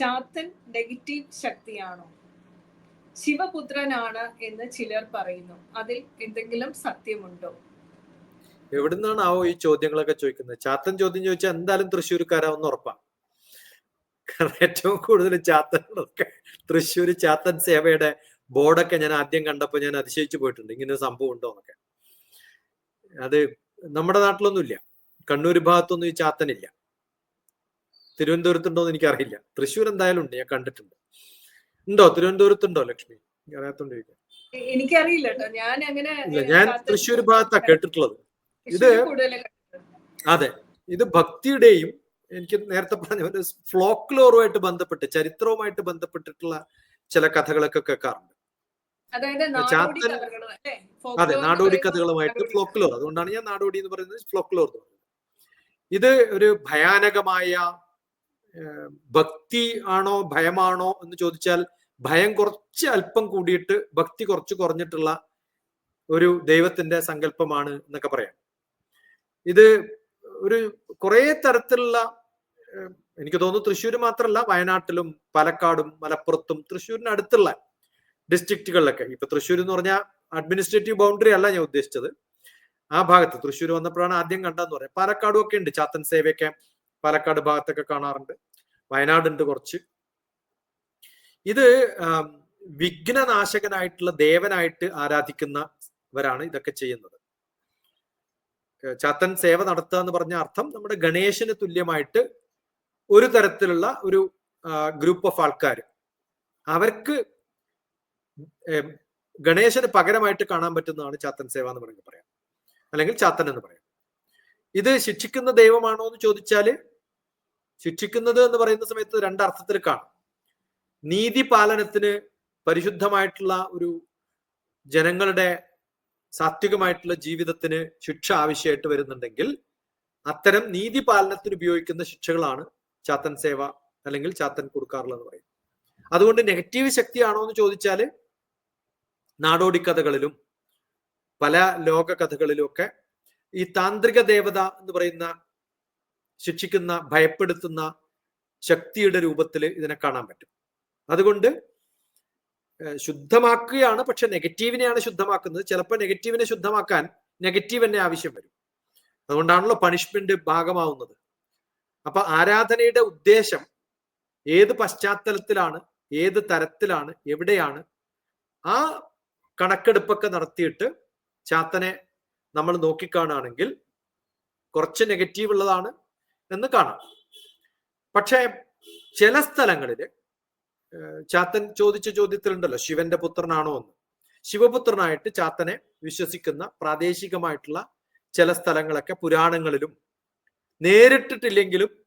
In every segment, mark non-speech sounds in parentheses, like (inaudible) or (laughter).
Chathan negative ശക്തിയാണോ? ശിവപുത്രനാണ് എന്ന് ചിലർ പറയുന്നു. അതിൽ എന്തെങ്കിലും സത്യമുണ്ടോ? എവിടുന്നാണാവോ ഈ ചോദ്യങ്ങളൊക്കെ ചോദിക്കുന്നത്? ചാത്തൻ ചോദ്യം ചോദിച്ചാൽ എന്തായാലും തൃശ്ശൂർക്കാരാവുന്ന ഉറപ്പാണ് കാരണം ഏറ്റവും കൂടുതൽ ചാത്തനൊക്കെ തൃശ്ശൂർ ചാത്തൻ സേവയുടെ ബോർഡൊക്കെ ഞാൻ ആദ്യം കണ്ടപ്പോൾ ഞാൻ അതിശയിച്ചു പോയിട്ടുണ്ട്. ഇങ്ങനെ സംഭവം ഉണ്ടോ എന്നൊക്കെ. അത് നമ്മുടെ നാട്ടിലൊന്നുമില്ല. കണ്ണൂർ ഭാഗത്തൊന്നും ഈ ചാത്തനില്ല തിരുവനന്തപുരത്തുണ്ടോ എന്ന് എനിക്കറിയില്ല. തൃശ്ശൂർ എന്തായാലും ഉണ്ട് ഞാൻ കണ്ടിട്ടുണ്ട്. ഉണ്ടോ? തിരുവനന്തപുരത്തുണ്ടോ ലക്ഷ്മി? അറിയാത്തോണ്ട് ചോദിക്കാം. എനിക്കറിയില്ല ഞാൻ അങ്ങനെ ഞാൻ തൃശ്ശൂർ ഭാഗത്താണ് കേട്ടിട്ടുള്ളത്. ഇത് അതെ ഇത് ഭക്തിയുടെയും എനിക്ക് നേരത്തെ പറഞ്ഞ ഫ്ലോക്ലോറുമായിട്ട് ബന്ധപ്പെട്ട് ചരിത്രവുമായിട്ട് ബന്ധപ്പെട്ടിട്ടുള്ള ചില കഥകളൊക്കെ കേൾക്കാറുണ്ട്. ചാത്തൻ- അതെ നാടോടി കഥകളുമായിട്ട് ഫ്ലോക്ലോർ അതുകൊണ്ടാണ് ഞാൻ നാടോടി എന്ന് പറയുന്നത് ഫ്ലോക്ലോർ ഇത് ഒരു ഭയാനകമായ ഭക്തി ആണോ ഭയമാണോ എന്ന് ചോദിച്ചാൽ ഭയം കുറച്ച് അല്പം കൂടിയിട്ട് ഭക്തി കുറച്ച് കുറഞ്ഞിട്ടുള്ള ഒരു ദൈവത്തിന്റെ സങ്കല്പമാണ് എന്നൊക്കെ പറയാം. ഇത് ഒരു കുറേ തരത്തിലുള്ള എനിക്ക് തോന്നുന്നു തൃശ്ശൂർ മാത്രമല്ല വയനാട്ടിലും പാലക്കാടും മലപ്പുറത്തും തൃശ്ശൂരിന് അടുത്തുള്ള ഡിസ്ട്രിക്റ്റുകളിലൊക്കെ ഇപ്പൊ തൃശ്ശൂർ എന്ന് പറഞ്ഞാൽ അഡ്മിനിസ്ട്രേറ്റീവ് ബൗണ്ടറി അല്ല ഞാൻ ഉദ്ദേശിച്ചത്. ആ ഭാഗത്ത് തൃശ്ശൂർ വന്നപ്പോഴാണ് ആദ്യം കണ്ടതെന്ന് പറയാം. പാലക്കാടും ഒക്കെ ഉണ്ട് ചാത്തൻ സേവയൊക്കെ പാലക്കാട് ഭാഗത്തൊക്കെ കാണാറുണ്ട്. വയനാടുണ്ട് കുറച്ച്. ഇത് വിഘ്നനാശകനായിട്ടുള്ള ദേവനായിട്ട് ആരാധിക്കുന്നവരാണ് ഇതൊക്കെ ചെയ്യുന്നത്. ചാത്തൻ സേവ നടത്തുക എന്ന് പറഞ്ഞ അർത്ഥം നമ്മുടെ ഗണേശന് തുല്യമായിട്ട് ഒരു തരത്തിലുള്ള ഒരു ഗ്രൂപ്പ് ഓഫ് ആൾക്കാർ. അവർക്ക് ഗണേശന് പകരമായിട്ട് കാണാൻ പറ്റുന്നതാണ് ചാത്തൻ സേവ എന്ന് വേണമെങ്കിൽ പറയാം. അല്ലെങ്കിൽ ചാത്തൻ എന്ന് പറയാം. ഇത് ശിക്ഷിക്കുന്ന ദൈവമാണോ എന്ന് ചോദിച്ചാൽ ശിക്ഷിക്കുന്നത് എന്ന് പറയുന്ന സമയത്ത് രണ്ടർത്ഥത്തിൽ കാണും. നീതി പാലനത്തിന് പരിശുദ്ധമായിട്ടുള്ള ഒരു ജനങ്ങളുടെ സാത്വികമായിട്ടുള്ള ജീവിതത്തിന് ശിക്ഷ ആവശ്യമായിട്ട് വരുന്നുണ്ടെങ്കിൽ അത്തരം നീതി പാലനത്തിന് ഉപയോഗിക്കുന്ന ശിക്ഷകളാണ് ചാത്തൻ സേവ അല്ലെങ്കിൽ ചാത്തൻ കൊടുക്കാറുള്ളത് പറയും അതുകൊണ്ട് നെഗറ്റീവ് ശക്തിയാണോ എന്ന് ചോദിച്ചാൽ നാടോടി കഥകളിലും പല ലോക കഥകളിലും ഒക്കെ ഈ താന്ത്രിക ദേവത എന്ന് പറയുന്ന ശിക്ഷിക്കുന്ന ഭയപ്പെടുത്തുന്ന ശക്തിയുടെ രൂപത്തിൽ ഇതിനെ കാണാൻ പറ്റും. അതുകൊണ്ട് ശുദ്ധമാക്കുകയാണ് പക്ഷെ നെഗറ്റീവിനെയാണ് ശുദ്ധമാക്കുന്നത്. ചിലപ്പോൾ നെഗറ്റീവിനെ ശുദ്ധമാക്കാൻ നെഗറ്റീവ് തന്നെ ആവശ്യം വരും. അതുകൊണ്ടാണല്ലോ പണിഷ്മെന്റ് ഭാഗമാവുന്നത്. അപ്പൊ ആരാധനയുടെ ഉദ്ദേശം ഏത് പശ്ചാത്തലത്തിലാണ് ഏത് തരത്തിലാണ് എവിടെയാണ് ആ കണക്കെടുപ്പൊക്കെ നടത്തിയിട്ട് ചാത്തനെ നമ്മൾ നോക്കിക്കാണുകയാണെങ്കിൽ കുറച്ച് നെഗറ്റീവ് ഉള്ളതാണ് എന്ന് കാണാം. പക്ഷേ ചില സ്ഥലങ്ങളിൽ ചാത്തൻ ചോദിച്ച ചോദ്യത്തിലുണ്ടല്ലോ ശിവന്റെ പുത്രനാണോ എന്ന്. ശിവപുത്രനായിട്ട് ചാത്തനെ വിശ്വസിക്കുന്ന പ്രാദേശികമായിട്ടുള്ള ചില സ്ഥലങ്ങളൊക്കെ പുരാണങ്ങളിലും നേരിട്ടിട്ടില്ലെങ്കിലും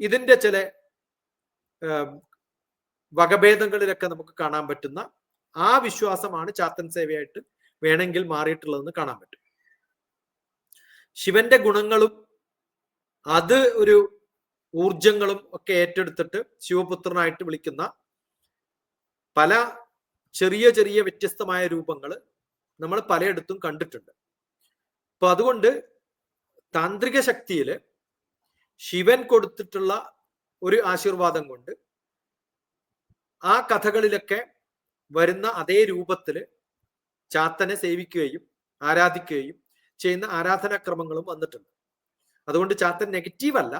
ഇതിന്റെ ചില വകഭേദങ്ങളിലൊക്കെ നമുക്ക് കാണാൻ പറ്റുന്ന ആ വിശ്വാസമാണ് ചാത്തൻ സേവയായിട്ട് വേണമെങ്കിൽ മാറിയിട്ടുള്ളതെന്ന് കാണാൻ പറ്റും. ശിവന്റെ ഗുണങ്ങളും അത് ഒരു ഊർജങ്ങളും ഒക്കെ ഏറ്റെടുത്തിട്ട് ശിവപുത്രനായിട്ട് വിളിക്കുന്ന പല ചെറിയ ചെറിയ വ്യത്യസ്തമായ രൂപങ്ങൾ നമ്മൾ പലയിടത്തും കണ്ടിട്ടുണ്ട്. അപ്പൊ അതുകൊണ്ട് താന്ത്രിക ശക്തിയിൽ ശിവൻ കൊടുത്തിട്ടുള്ള ഒരു ആശീർവാദം കൊണ്ട് ആ കഥകളിലൊക്കെ വരുന്ന അതേ രൂപത്തിൽ ചാത്തനെ സേവിക്കുകയും ആരാധിക്കുകയും ചെയ്യുന്ന ആരാധനാക്രമങ്ങളും വന്നിട്ടുണ്ട്. അതുകൊണ്ട് ചാത്തൻ നെഗറ്റീവ് അല്ല.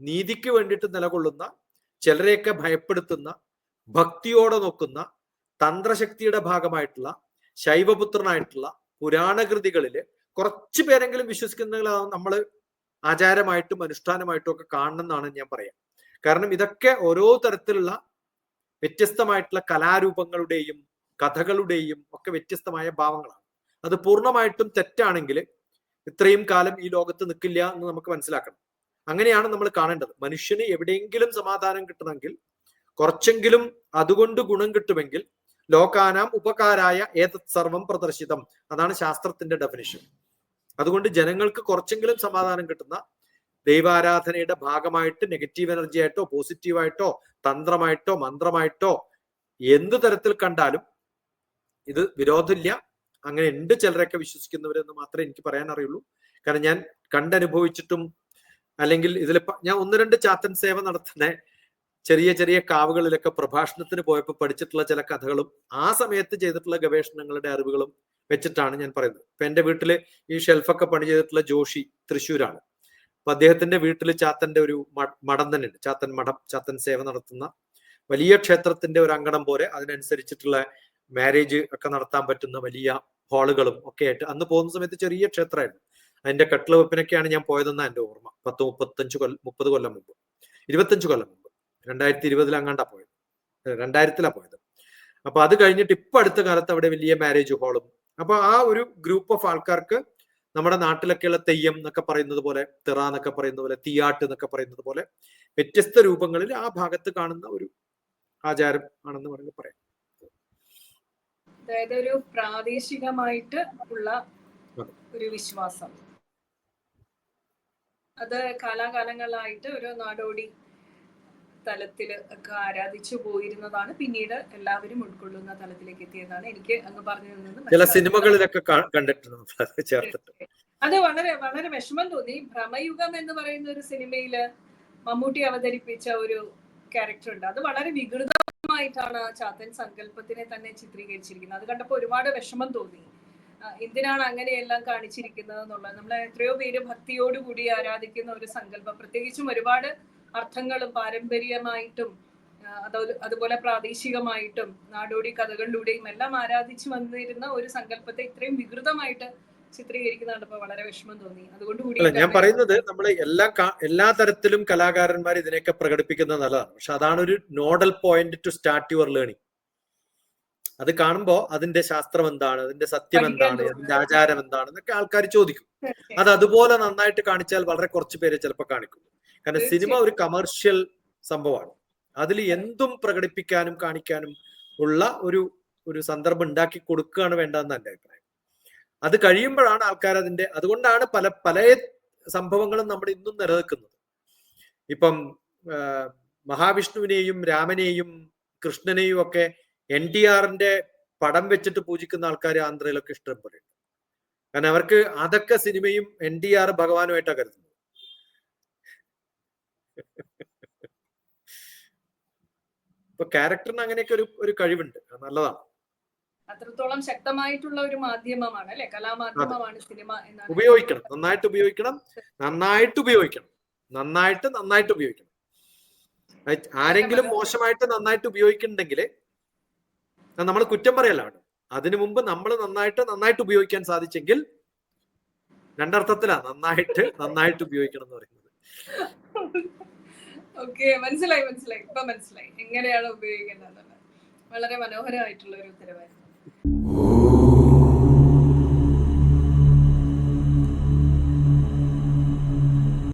നീതിക്ക് വേണ്ടിയിട്ട് നിലകൊള്ളുന്ന ചിലരെയൊക്കെ ഭയപ്പെടുത്തുന്ന ഭക്തിയോടെ നോക്കുന്ന തന്ത്രശക്തിയുടെ ഭാഗമായിട്ടുള്ള ശൈവപുത്രനായിട്ടുള്ള പുരാണകൃതികളിൽ കുറച്ചു പേരെങ്കിലും വിശ്വസിക്കുന്നതാണ് നമ്മൾ ആചാരമായിട്ടും അനുഷ്ഠാനമായിട്ടും ഒക്കെ കാണണമെന്നാണ് ഞാൻ പറയാം. കാരണം ഇതൊക്കെ ഓരോ തരത്തിലുള്ള വ്യത്യസ്തമായിട്ടുള്ള കലാരൂപങ്ങളുടെയും കഥകളുടെയും ഒക്കെ വ്യത്യസ്തമായ ഭാവങ്ങളാണ്. അത് പൂർണമായിട്ടും തെറ്റാണെങ്കിൽ ഇത്രയും കാലം ഈ ലോകത്ത് നിൽക്കില്ല എന്ന് നമുക്ക് മനസ്സിലാക്കണം. അങ്ങനെയാണ് നമ്മൾ കാണേണ്ടത്. മനുഷ്യന് എവിടെയെങ്കിലും സമാധാനം കിട്ടണമെങ്കിൽ കുറച്ചെങ്കിലും അതുകൊണ്ട് ഗുണം കിട്ടുമെങ്കിൽ ലോകാനാം ഉപകാരായ ഏതത് സർവം പ്രദർശിതം. അതാണ് ശാസ്ത്രത്തിന്റെ ഡെഫിനിഷൻ അതുകൊണ്ട് ജനങ്ങൾക്ക് കുറച്ചെങ്കിലും സമാധാനം കിട്ടുന്ന ദൈവാരാധനയുടെ ഭാഗമായിട്ട് നെഗറ്റീവ് എനർജി ആയിട്ടോ പോസിറ്റീവായിട്ടോ തന്ത്രമായിട്ടോ മന്ത്രമായിട്ടോ എന്ത് തരത്തിൽ കണ്ടാലും ഇത് വിരോധമില്ല. അങ്ങനെ ഉണ്ട് ചിലരൊക്കെ വിശ്വസിക്കുന്നവരെന്ന് മാത്രമേ എനിക്ക് പറയാൻ അറിയുള്ളൂ കാരണം ഞാൻ കണ്ടനുഭവിച്ചിട്ടും അല്ലെങ്കിൽ ഇതിൽ ഞാൻ ഒന്ന് രണ്ട് ചാത്തൻ സേവ നടത്തുന്ന ചെറിയ ചെറിയ കാവുകളിലൊക്കെ പ്രഭാഷണത്തിന് പോയപ്പോൾ പഠിച്ചിട്ടുള്ള ചില കഥകളും ആ സമയത്ത് ചെയ്തിട്ടുള്ള ഗവേഷണങ്ങളുടെ അറിവുകളും വെച്ചിട്ടാണ് ഞാൻ പറയുന്നത്. ഇപ്പൊ എന്റെ വീട്ടിൽ ഈ ഷെൽഫൊക്കെ പണി ചെയ്തിട്ടുള്ള ജോഷി തൃശ്ശൂരാണ്. അപ്പൊ അദ്ദേഹത്തിന്റെ വീട്ടിൽ ചാത്തന്റെ ഒരു മഠം തന്നെ ചാത്തൻ മഠം ചാത്തൻ സേവ നടത്തുന്ന വലിയ ക്ഷേത്രത്തിന്റെ ഒരു അങ്കണം പോലെ അതിനനുസരിച്ചിട്ടുള്ള മാരേജ് ഒക്കെ നടത്താൻ പറ്റുന്ന വലിയ ഹാളുകളും ഒക്കെ ആയിട്ട് അന്ന് പോകുന്ന സമയത്ത് ചെറിയ ക്ഷേത്രമായിരുന്നു. അതിന്റെ കട്ടിള വെപ്പിനൊക്കെയാണ് ഞാൻ പോയതെന്ന എന്റെ ഓർമ്മ. പത്ത് മുപ്പത്തഞ്ച് കൊല്ലം മുപ്പത് കൊല്ലം മുമ്പ്. ഇരുപത്തഞ്ച് കൊല്ലം മുമ്പ്. രണ്ടായിരത്തി ഇരുപതിൽ അങ്ങാണ്ടാ പോയത് രണ്ടായിരത്തിലാ പോയത്. അപ്പൊ അത് കഴിഞ്ഞിട്ട് ഇപ്പൊ അടുത്ത കാലത്ത് അവിടെ വലിയ മാരേജ് ഹാളും അപ്പൊ ആ ഒരു ഗ്രൂപ്പ് ഓഫ് ആൾക്കാർക്ക് നമ്മുടെ നാട്ടിലൊക്കെയുള്ള തെയ്യം എന്നൊക്കെ പറയുന്നത് പോലെ തിറ എന്നൊക്കെ പറയുന്നത് പോലെ തീയാട്ട് എന്നൊക്കെ പറയുന്നത് പോലെ വ്യത്യസ്ത രൂപങ്ങളിൽ ആ ഭാഗത്ത് കാണുന്ന ഒരു ആചാരം ആണെന്ന് വേണമെങ്കിൽ പറയാം. അതായത് ഒരു പ്രാദേശികമായിട്ട് ഉള്ള ഒരു വിശ്വാസം. അത് കാലാകാലങ്ങളായിട്ട് ഒരു നാടോടി തലത്തിൽ ഒക്കെ ആരാധിച്ചു പോയിരുന്നതാണ് പിന്നീട് എല്ലാവരും ഉൾക്കൊള്ളുന്ന തലത്തിലേക്ക് എത്തിയതാണ്. എനിക്ക് അങ്ങ് പറഞ്ഞു തന്നത് ചില സിനിമകളിലൊക്കെ കണ്ടിട്ടുണ്ട് അത് വളരെ വളരെ വിഷമം തോന്നി. ഭ്രമയുഗം എന്ന് പറയുന്ന ഒരു സിനിമയിൽ മമ്മൂട്ടി അവതരിപ്പിച്ച ഒരു ക്യാരക്ടർ ഉണ്ട് അത് വളരെ വികൃതമായിട്ടാണ് ആ ചാത്തൻ സങ്കല്പത്തിനെ തന്നെ ചിത്രീകരിച്ചിരിക്കുന്നത്. അത് കണ്ടപ്പോൾ ഒരുപാട് വിഷമം തോന്നി. എന്തിനാണ് അങ്ങനെയെല്ലാം കാണിച്ചിരിക്കുന്നത് എന്നുള്ളത്. നമ്മൾ എത്രയോ പേര് ഭക്തിയോടുകൂടി ആരാധിക്കുന്ന ഒരു സങ്കല്പം. പ്രത്യേകിച്ചും ഒരുപാട് അർത്ഥങ്ങളും പാരമ്പര്യമായിട്ടും അതോ അതുപോലെ പ്രാദേശികമായിട്ടും നാടോടി കഥകളിലൂടെയും എല്ലാം ആരാധിച്ചു വന്നിരുന്ന ഒരു സങ്കല്പത്തെ ഇത്രയും വികൃതമായിട്ട് ചിത്രീകരിക്കുന്ന കണ്ടപ്പോൾ വളരെ വിഷമം തോന്നി. അതുകൊണ്ട് കൂടി അല്ല ഞാൻ പറയുന്നത് നമ്മൾ എല്ലാ എല്ലാ തരത്തിലും കലാകാരന്മാർ ഇതിനെയൊക്കെ പ്രകടിപ്പിക്കുന്നത് നല്ലതാണ്. പക്ഷെ അതാണ് ഒരു nodal point to start your learning അത് കാണുമ്പോൾ അതിന്റെ ശാസ്ത്രം എന്താണ് അതിന്റെ സത്യം എന്താണ്. അതിന്റെ ആചാരം എന്താണ് എന്നൊക്കെ ആൾക്കാർ ചോദിക്കും. അത് അതുപോലെ നന്നായിട്ട് കാണിച്ചാൽ വളരെ കുറച്ച് പേര് ചിലപ്പോൾ കാണിക്കും. കാരണം സിനിമ ഒരു കമേഴ്ഷ്യൽ സംഭവമാണ്. അതിൽ എന്തും പ്രകടിപ്പിക്കാനും കാണിക്കാനും ഉള്ള ഒരു ഒരു സന്ദർഭം ഉണ്ടാക്കി കൊടുക്കുകയാണ് വേണ്ടതെന്ന് എന്റെ അഭിപ്രായം. അത് കഴിയുമ്പോഴാണ് ആൾക്കാർ അതിന്റെ അതുകൊണ്ടാണ് പല പല സംഭവങ്ങളും നമ്മൾ ഇന്നും നിലനിൽക്കുന്നത്. ഇപ്പം മഹാവിഷ്ണുവിനെയും രാമനെയും കൃഷ്ണനെയും ഒക്കെ എൻ ടി ആറിന്റെ പടം വെച്ചിട്ട് പൂജിക്കുന്ന ആൾക്കാർ ആന്ധ്രയിലൊക്കെ ഇഷ്ടം പോലെ കാരണം അവർക്ക് അതൊക്കെ സിനിമയും എൻ ടി ആർ ഭഗവാനുമായിട്ടാണ് കരുതുന്നത്. ഇപ്പൊ ക്യാരക്ടറിന് അങ്ങനെയൊക്കെ ഒരു ഒരു കഴിവുണ്ട്. നല്ലതാണ്. അത്രത്തോളം ശക്തമായിട്ടുള്ള ഒരു മാധ്യമമാണ് അല്ലെ? കലാമാധ്യമമാണ് സിനിമ എന്നാണ്. ഉപയോഗിക്കണം. നന്നായിട്ട് ഉപയോഗിക്കണം. നന്നായിട്ട് ഉപയോഗിക്കണം. നന്നായിട്ട് നന്നായിട്ട് ഉപയോഗിക്കണം. ആരെങ്കിലും മോശമായിട്ട് നന്നായിട്ട് ഉപയോഗിക്കുന്നുണ്ടെങ്കിൽ നമ്മൾ കുറ്റം പറയല്ല അതിനു മുമ്പ് നമ്മൾ നന്നായിട്ട് നന്നായിട്ട് ഉപയോഗിക്കാൻ സാധിച്ചെങ്കിൽ രണ്ടർത്ഥത്തിലാ നന്നായിട്ട് (laughs) നന്നായിട്ട് ഉപയോഗിക്കണം എന്ന് പറയുന്നത്. ഓക്കെ മനസ്സിലായി മനസ്സിലായി. ഇപ്പൊ മനസ്സിലായി. എങ്ങനെയാണ് ഉപയോഗിക്കേണ്ടത് വളരെ മനോഹരമായിട്ടുള്ള ഒരു ഉത്തരവാദിത്വം. Thank you.